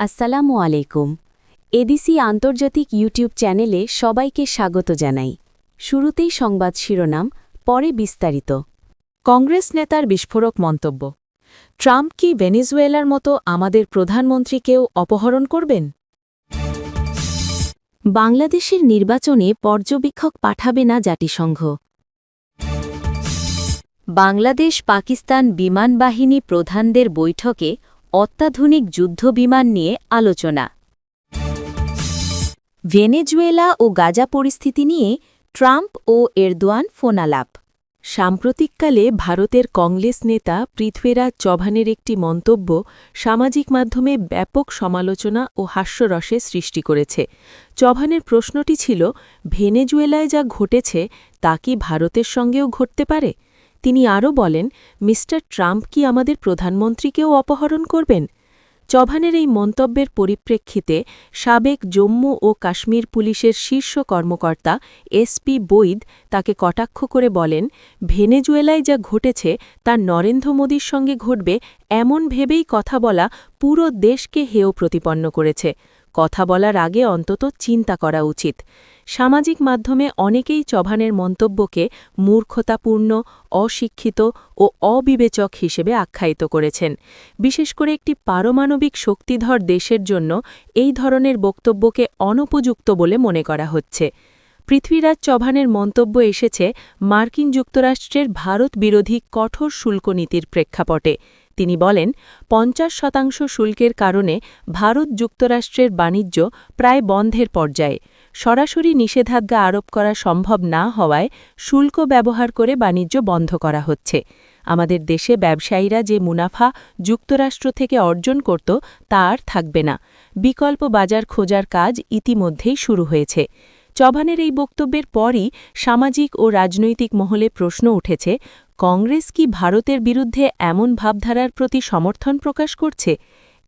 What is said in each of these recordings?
আসসালামু আলাইকুম। এডিসি আন্তর্জাতিক ইউটিউব চ্যানেলে সবাইকে স্বাগত জানাই। শুরুতেই সংবাদ শিরোনাম পরে বিস্তারিত। কংগ্রেস নেতার বিস্ফোরক মন্তব্য। ট্রাম্প কি ভেনিজুয়েলার মতো আমাদের প্রধানমন্ত্রীকেও অপহরণ করবেন? বাংলাদেশের নির্বাচনে পর্যবেক্ষক পাঠাবে না জাতিসংঘ। বাংলাদেশ পাকিস্তান বিমানবাহিনী প্রধানদের বৈঠকে অত্যাধুনিক যুদ্ধবিমান নিয়ে আলোচনা। ভেনেজুয়েলা ও গাজা পরিস্থিতি নিয়ে ট্রাম্প ও এরদোয়ান ফোনালাপ। সাম্প্রতিককালে ভারতের কংগ্রেস নেতা পৃথ্বীরাজ চৌহানের একটি মন্তব্য সামাজিক মাধ্যমে ব্যাপক সমালোচনা ও হাস্যরসে সৃষ্টি করেছে। চৌহানের প্রশ্নটি ছিল, ভেনেজুয়েলায় যা ঘটেছে, তা কি ভারতের সঙ্গেও ঘটতে পারে? তিনি আরও বলেন, মিস্টার ট্রাম্প কি আমাদের প্রধানমন্ত্রীকেও অপহরণ করবেন? চভানের এই মন্তব্যের পরিপ্রেক্ষিতে সাবেক জম্মু ও কাশ্মীর পুলিশের শীর্ষ কর্মকর্তা এসপি বৈদ তাকে কটাক্ষ করে বলেন, ভেনেজুয়েলায় যা ঘটেছে তা নরেন্দ্র মোদীর সঙ্গে ঘটবে এমন ভেবেই কথা বলা পুরো দেশকে হেয় প্রতিপন্ন করেছে। কথা বলার আগে অন্তত চিন্তা করা উচিত। সামাজিক মাধ্যমে অনেকেই চভানের মন্তব্যকে মূর্খতাপূর্ণ, অশিক্ষিত ও অবিবেচক হিসেবে আখ্যায়িত করেছেন। বিশেষ করে একটি পারমাণবিক শক্তিধর দেশের জন্য এই ধরনের বক্তব্যকে অনুপযুক্ত বলে মনে করা হচ্ছে। পৃথ্বীরাজ চৌহানের মন্তব্য এসেছে, মার্কিন যুক্তরাষ্ট্রের ভারত বিরোধী কঠোর শুল্ক নীতির প্রেক্ষাপটে। তিনি বলেন, পঞ্চাশ শতাংশ শুল্কের কারণে ভারত যুক্তরাষ্ট্রের বাণিজ্য প্রায় বন্ধের পর্যায়ে। সরাসরি নিষেধাজ্ঞা আরোপ করা সম্ভব না হওয়ায় শুল্ক ব্যবহার করে বাণিজ্য বন্ধ করা হচ্ছে। আমাদের দেশে ব্যবসায়ীরা যে মুনাফা যুক্তরাষ্ট্র থেকে অর্জন করত, তা আর থাকবে না। বিকল্প বাজার খোঁজার কাজ ইতিমধ্যেই শুরু হয়েছে। চভানের এই বক্তব্যের পরই সামাজিক ও রাজনৈতিক মহলে প্রশ্ন উঠেছে কংগ্রেস কি ভারতের বিরুদ্ধে এমন ভাবধারার প্রতি সমর্থন প্রকাশ করছে?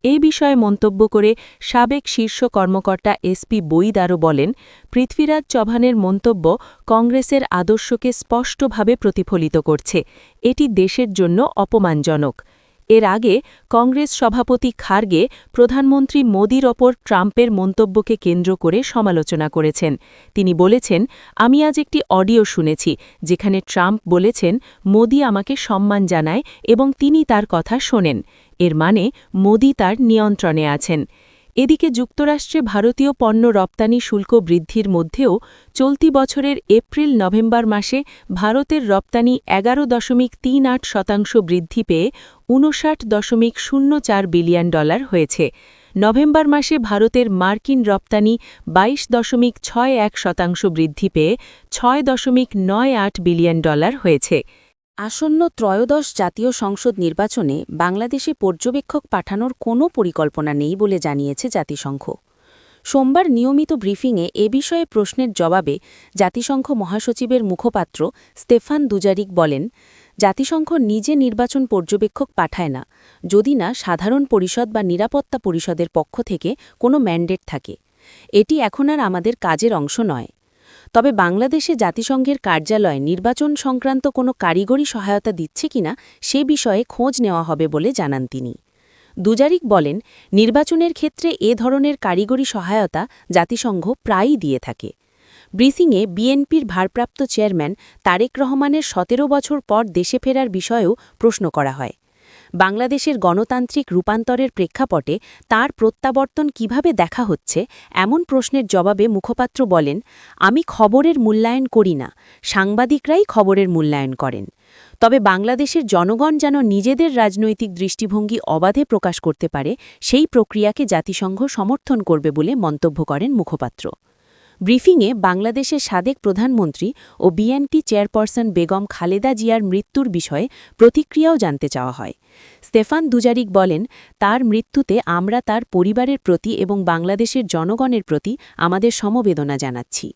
এ বিষয়ে মন্তব্য করে সাবেক শীর্ষ কর্মকর্তা এসপি বৈদ আরও বলেন, পৃথ্বীরাজ চৌহানের মন্তব্য কংগ্রেসের আদর্শকে স্পষ্টভাবে প্রতিফলিত করছে। এটি দেশের জন্য অপমানজনক। এর আগে কংগ্রেস সভাপতি খার্গে প্রধানমন্ত্রী মোদির ওপর ট্রাম্পের মন্তব্যকে কেন্দ্র করে সমালোচনা করেছেন। তিনি বলেছেন, আমি আজ একটি অডিও শুনেছি যেখানে ট্রাম্প বলেছেন, মোদি আমাকে সম্মান জানায় এবং তিনি তার কথা শোনেন। এর মানে মোদি তার নিয়ন্ত্রণে আছেন। এদিকে যুক্তরাষ্ট্রে ভারতীয় পণ্য রপ্তানি শুল্ক বৃদ্ধির মধ্যেও চলতি বছরের এপ্রিল নভেম্বর মাসে ভারতের রপ্তানি এগারো দশমিক তিন আট শতাংশ বৃদ্ধি পেয়ে ঊনষাট দশমিক শূন্য চার বিলিয়ন ডলার হয়েছে। নভেম্বর মাসে ভারতের মার্কিন রপ্তানি বাইশ দশমিক ছয় এক শতাংশ বৃদ্ধি পেয়ে ছয় দশমিক নয় আট বিলিয়ন ডলার হয়েছে। আসন্ন ত্রয়োদশ জাতীয় সংসদ নির্বাচনে বাংলাদেশে পর্যবেক্ষক পাঠানোর কোনো পরিকল্পনা নেই বলে জানিয়েছে জাতিসংঘ। সোমবার নিয়মিত ব্রিফিংয়ে এ বিষয়ে প্রশ্নের জবাবে জাতিসংঘ মহাসচিবের মুখপাত্র স্তেফান দুজারিক বলেন, জাতিসংঘ নিজে নির্বাচন পর্যবেক্ষক পাঠায় না, যদি না সাধারণ পরিষদ বা নিরাপত্তা পরিষদের পক্ষ থেকে কোনো ম্যান্ডেট থাকে। এটি এখন আর আমাদের কাজের অংশ নয়। তবে বাংলাদেশে জাতিসংঘের কার্যালয় নির্বাচন সংক্রান্ত কোনো কারিগরি সহায়তা দিচ্ছে কিনা সে বিষয়ে খোঁজ নেওয়া হবে বলে জানান তিনি। দুজারিক বলেন, নির্বাচনের ক্ষেত্রে এ ধরনের কারিগরি সহায়তা জাতিসংঘ প্রায়ই দিয়ে থাকে। ব্রিফিংয়ে বিএনপির ভারপ্রাপ্ত চেয়ারম্যান তারেক রহমানের সতেরো বছর পর দেশে ফেরার বিষয়েও প্রশ্ন করা হয়। বাংলাদেশের গণতান্ত্রিক রূপান্তরের প্রেক্ষাপটে তার প্রত্যাবর্তন কীভাবে দেখা হচ্ছে, এমন প্রশ্নের জবাবে মুখপাত্র বলেন, আমি খবরের মূল্যায়ন করি না, সাংবাদিকরাই খবরের মূল্যায়ন করেন। তবে বাংলাদেশের জনগণ যেন নিজেদের রাজনৈতিক দৃষ্টিভঙ্গি অবাধে প্রকাশ করতে পারে, সেই প্রক্রিয়াকে জাতিসংঘ সমর্থন করবে বলে মন্তব্য করেন মুখপাত্র। ব্রিফিংয়ে বাংলাদেশের সাবেক প্রধানমন্ত্রী ও বিএনপি চেয়ারপারসন বেগম খালেদা জিয়ার মৃত্যুর বিষয়ে প্রতিক্রিয়াও জানতে চাওয়া হয়। স্তেফান দুজারিক বলেন, তার মৃত্যুতে আমরা তার পরিবারের প্রতি এবং বাংলাদেশের জনগণের প্রতি আমাদের সমবেদনা জানাচ্ছি।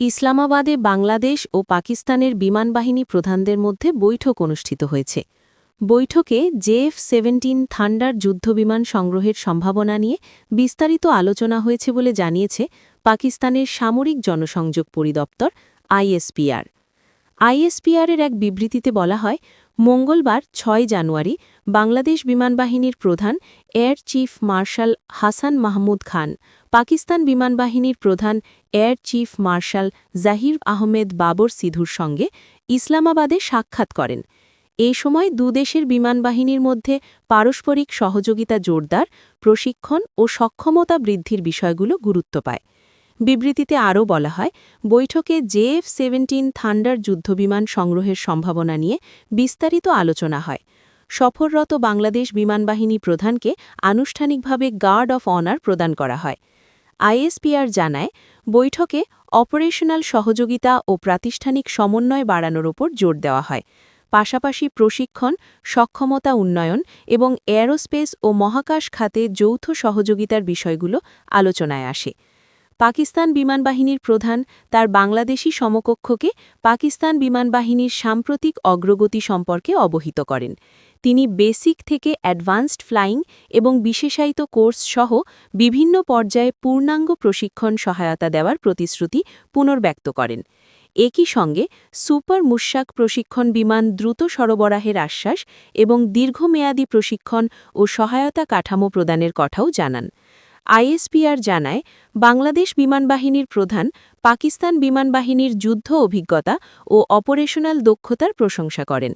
ইসলামাবাদে বাংলাদেশ ও পাকিস্তানের বিমানবাহিনী প্রধানদের মধ্যে বৈঠক অনুষ্ঠিত হয়েছে। বৈঠকে জেএফ সেভেন্টিন থান্ডার যুদ্ধবিমান সংগ্রহের সম্ভাবনা নিয়ে বিস্তারিত আলোচনা হয়েছে বলে জানিয়েছে পাকিস্তানের সামরিক জনসংযোগ পরিদপ্তর আইএসপিআর। আইএসপিআরের এক বিবৃতিতে বলা হয়, মঙ্গলবার ছয় জানুয়ারি বাংলাদেশ বিমানবাহিনীর প্রধান air chief marshal Hasan Mahmud Khan, Pakistan বিমানবাহিনীর প্রধান air chief marshal Zahir Ahmed Babar সিধুর সঙ্গে ইসলামাবাদে সাক্ষাৎ করেন। এ সময় দুদেশের বিমানবাহিনীর মধ্যে পারস্পরিক সহযোগিতা জোরদার, প্রশিক্ষণ ও সক্ষমতা বৃদ্ধির বিষয়গুলো গুরুত্ব পায়। বিবৃতিতে আরও বলা হয়, বৈঠকে জেএফ সেভেন্টিন থান্ডার যুদ্ধবিমান সংগ্রহের সম্ভাবনা নিয়ে বিস্তারিত আলোচনা হয়। সফররত বাংলাদেশ বিমানবাহিনী প্রধানকে আনুষ্ঠানিকভাবে গার্ড অফ অনার প্রদান করা হয়। আইএসপিআর জানায়, বৈঠকে অপারেশনাল সহযোগিতা ও প্রাতিষ্ঠানিক সমন্বয় বাড়ানোর ওপর জোর দেওয়া হয়। পাশাপাশি প্রশিক্ষণ, সক্ষমতা উন্নয়ন এবং এয়ারোস্পেস ও মহাকাশ খাতে যৌথ সহযোগিতার বিষয়গুলো আলোচনায় আসে। পাকিস্তান বিমানবাহিনীর প্রধান তার বাংলাদেশি সমকক্ষকে পাকিস্তান বিমানবাহিনীর সাম্প্রতিক অগ্রগতি সম্পর্কে অবহিত করেন। তিনি বেসিক থেকে অ্যাডভান্সড ফ্লাইং এবং বিশেষায়িত কোর্স সহ বিভিন্ন পর্যায়ে পূর্ণাঙ্গ প্রশিক্ষণ সহায়তা দেওয়ার প্রতিশ্রুতি পুনর্ব্যক্ত করেন। একই সঙ্গে সুপার মুশাক প্রশিক্ষণ বিমান দ্রুত সরবরাহের আশ্বাস এবং দীর্ঘমেয়াদী প্রশিক্ষণ ও সহায়তা কাঠামো প্রদানের কথাও জানান। আইএসপিআর জানায়, বাংলাদেশ বিমানবাহিনীর প্রধান, পাকিস্তান বিমানবাহিনীর যুদ্ধ অভিজ্ঞতা ও অপারেশনাল দক্ষতার প্রশংসা করেন।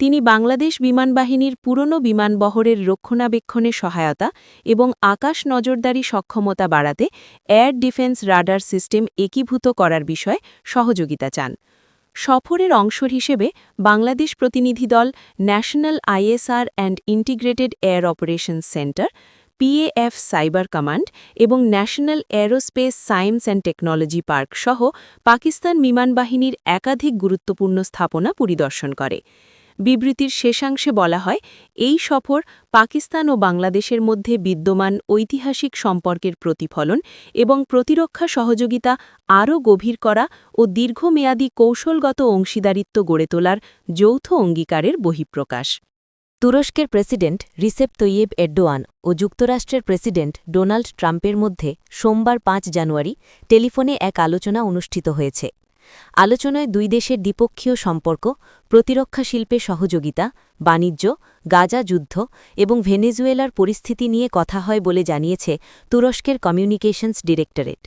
তিনি বাংলাদেশ বিমানবাহিনীর পুরনো বিমানবহরের রক্ষণাবেক্ষণে সহায়তা এবং আকাশ নজরদারি সক্ষমতা বাড়াতে এয়ার ডিফেন্স রাডার সিস্টেম একীভূত করার বিষয়ে সহযোগিতা চান। সফরের অংশ হিসেবে বাংলাদেশ প্রতিনিধি দল, national ISR and integrated air operation centre PAF cyber command এবং national aerospace science and technology park সহ পাকিস্তান বিমানবাহিনীর একাধিক গুরুত্বপূর্ণ স্থাপনা পরিদর্শন করে। বিবৃতির শেষাংশে বলা হয়, এই সফর পাকিস্তান ও বাংলাদেশের মধ্যে বিদ্যমান ঐতিহাসিক সম্পর্কের প্রতিফলন এবং প্রতিরক্ষা সহযোগিতা আরও গভীর করা ও দীর্ঘমেয়াদী কৌশলগত অংশীদারিত্ব গড়ে তোলার যৌথ অঙ্গীকারের বহিঃপ্রকাশ। তুরস্কের প্রেসিডেন্ট রিসেপ তৈয়েব এরডোয়ান ও যুক্তরাষ্ট্রের প্রেসিডেন্ট ডোনাল্ড ট্রাম্পের মধ্যে সোমবার পাঁচ জানুয়ারি টেলিফোনে এক আলোচনা অনুষ্ঠিত হয়েছে। আলোচনায় দুই দেশের দ্বিপক্ষীয় সম্পর্ক, প্রতিরক্ষা শিল্পে সহযোগিতা, বাণিজ্য, গাজা যুদ্ধ এবং ভেনেজুয়েলার পরিস্থিতি নিয়ে কথা হয় বলে জানিয়েছে তুরস্কের কমিউনিকেশনস ডিরেক্টরেট।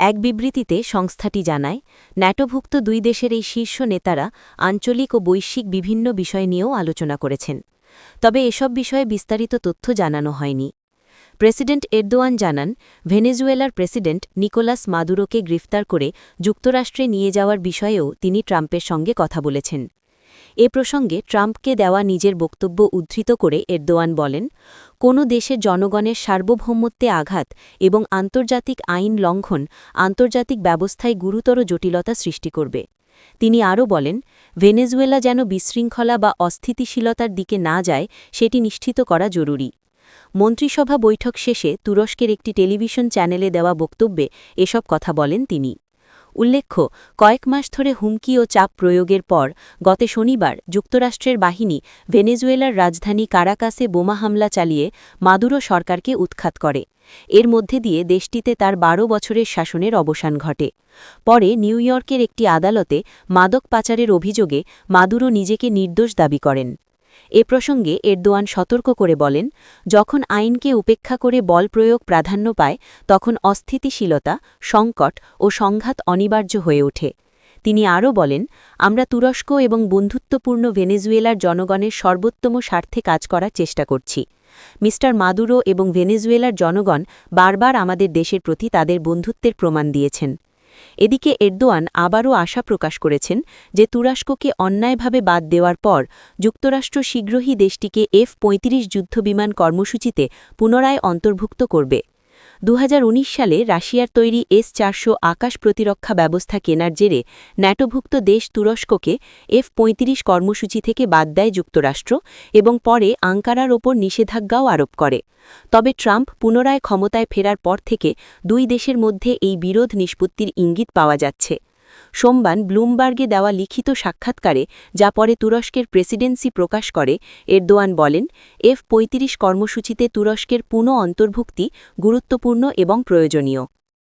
এক বিবৃতিতে সংস্থাটি জানায়, ন্যাটোভুক্ত দুই দেশের এই শীর্ষ নেতারা আঞ্চলিক ও বৈশ্বিক বিভিন্ন বিষয় নিয়েও আলোচনা করেছেন। তবে এসব বিষয়ে বিস্তারিত তথ্য জানানো হয়নি। প্রেসিডেন্ট এরদোয়ান জানান, ভেনেজুয়েলার প্রেসিডেন্ট নিকোলাস মাদুরোকে গ্রেফতার করে যুক্তরাষ্ট্রে নিয়ে যাওয়ার বিষয়েও তিনি ট্রাম্পের সঙ্গে কথা বলেছেন। এ প্রসঙ্গে ট্রাম্পকে দেওয়া নিজের বক্তব্য উদ্ধৃত করে এরদোয়ান বলেন, কোনো দেশের জনগণের সার্বভৌমত্বে আঘাত এবং আন্তর্জাতিক আইন লঙ্ঘন আন্তর্জাতিক ব্যবস্থায় গুরুতর জটিলতা সৃষ্টি করবে। তিনি আরও বলেন, ভেনেজুয়েলা যেন বিশৃঙ্খলা বা অস্থিতিশীলতার দিকে না যায়, সেটি নিশ্চিত করা জরুরি। মন্ত্রিসভা বৈঠক শেষে তুরস্কের একটি টেলিভিশন চ্যানেলে দেওয়া বক্তব্যে এসব কথা বলেন তিনি। উল্লেখ্য, কয়েক মাস ধরে হুমকি ও চাপ প্রয়োগের পর গত শনিবার যুক্তরাষ্ট্রের বাহিনী ভেনেজুয়েলার রাজধানী কারাকাসে বোমা হামলা চালিয়ে মাদুরো সরকারকে উৎখাত করে। এর মধ্যে দিয়ে দেশটিতে তার বারো বছরের শাসনের অবসান ঘটে। পরে নিউ ইয়র্কের একটি আদালতে মাদক পাচারের অভিযোগে মাদুরো নিজেকে নির্দোষ দাবি করেন। এ প্রসঙ্গে এরদোয়ান সতর্ক করে বলেন, যখন আইনকে উপেক্ষা করে বল প্রয়োগ প্রাধান্য পায়, তখন অস্থিতিশীলতা, সংকট ও সংঘাত অনিবার্য হয়ে ওঠে। তিনি আরও বলেন, আমরা তুরস্ক এবং বন্ধুত্বপূর্ণ ভেনেজুয়েলার জনগণের সর্বোত্তম স্বার্থে কাজ করার চেষ্টা করছি। মিস্টার মাদুরো এবং ভেনেজুয়েলার জনগণ বারবার আমাদের দেশের প্রতি তাদের বন্ধুত্বের প্রমাণ দিয়েছেন। এদিকে এরদোয়ান আবারও আশা প্রকাশ করেছেন যে তুরস্ককে অন্যায়ভাবে বাদ দেওয়ার পর যুক্তরাষ্ট্র শীঘ্রই দেশটিকে এফ পঁয়ত্রিশ যুদ্ধবিমান কর্মসূচিতে পুনরায় অন্তর্ভুক্ত করবে। দু হাজার উনিশ সালে রাশিয়ার তৈরি এস চারশো আকাশ প্রতিরক্ষা ব্যবস্থা কেনার জেরে ন্যাটোভুক্ত দেশ তুরস্ককে এফ পঁয়ত্রিশ কর্মসূচি থেকে বাদ দেয় যুক্তরাষ্ট্র এবং পরে আঙ্কারার ওপর নিষেধাজ্ঞাও আরোপ করে। তবে ট্রাম্প পুনরায় ক্ষমতায় ফেরার পর থেকে দুই দেশের মধ্যে এই বিরোধ নিষ্পত্তির ইঙ্গিত পাওয়া যাচ্ছে। সোমবার ব্লুমবার্গে দেওয়া লিখিত সাক্ষাৎকারে, যা পরে তুরস্কের প্রেসিডেন্সি প্রকাশ করে, এরদোয়ান বলেন, এফ পঁয়ত্রিশ কর্মসূচিতে তুরস্কের পুনঃ অন্তর্ভুক্তি গুরুত্বপূর্ণ এবং প্রয়োজনীয়।